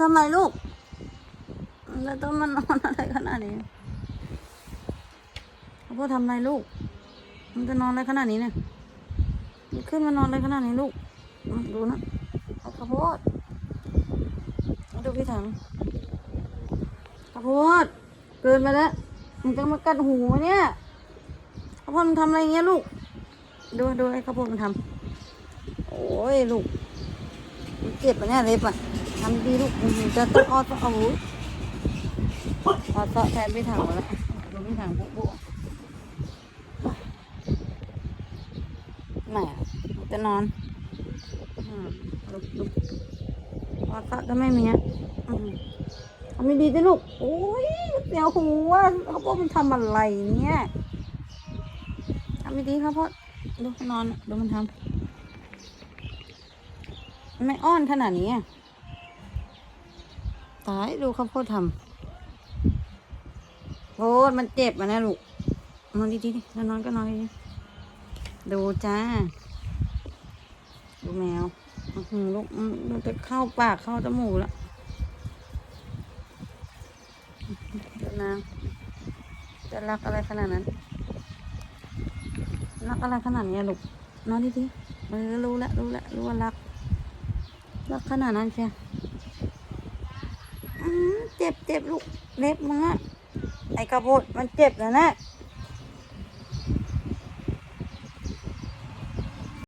ทำไมลูก แล้วต้องมานอนอะไรขนาดนี้พ่อทำอะไรลูก มันจะนอนอะไรขนาดนี้เนี่ยมันขึ้นมานอนอะไรขนาดนี้ลูก ดูนะเอาข้าวโพดเอาดูพี่ถังข้าวโพดเกินไปแล้วมันจะมากัดหูเนี่ยข้าวโพดมันทำอะไรเงี้ยลูก ดูดูไอ้ข้าวโพดมันทำโอ้ยลูกเจ็บปะเนี่ยเล็บอะ ทำดีลูกจะต้องเออเอาหูออดเสาะแทนพี่ถังมาแล้วดูพี่ถังปุ๊บปุ๊บแหมจะนอนลุกลุกออดเสาะก็ไม่มีอะอืมทำไม่ดีจ้ะลูก โอ้ยเสียวหูว่าข้าวโพดมันทำอะไรเนี่ยทำไม่ดีข้าวโพดดูนอนดูมันทำไม่อ้อนขนาดนี้อะ ตายดูข้าวโพดทำโพดมันเจ็บอะนะลูกนอนดีๆแล้วนอนก็นอนดีดูจ้า ดูแมวหือลูกมันจะเข้าปากเข้าจมูกแล้วเดี๋ยวนาจะรักอะไรขนาดนั้น รักอะไรขนาดนี้ลูกนอนดีๆเออรู้แล้วรู้แล้วรู้ว่ารักรักขนาดนั้นเชียว เจ็บเจ็บลูกเล็บมึงอะไอ้กระโพดมันเจ็บนะนะ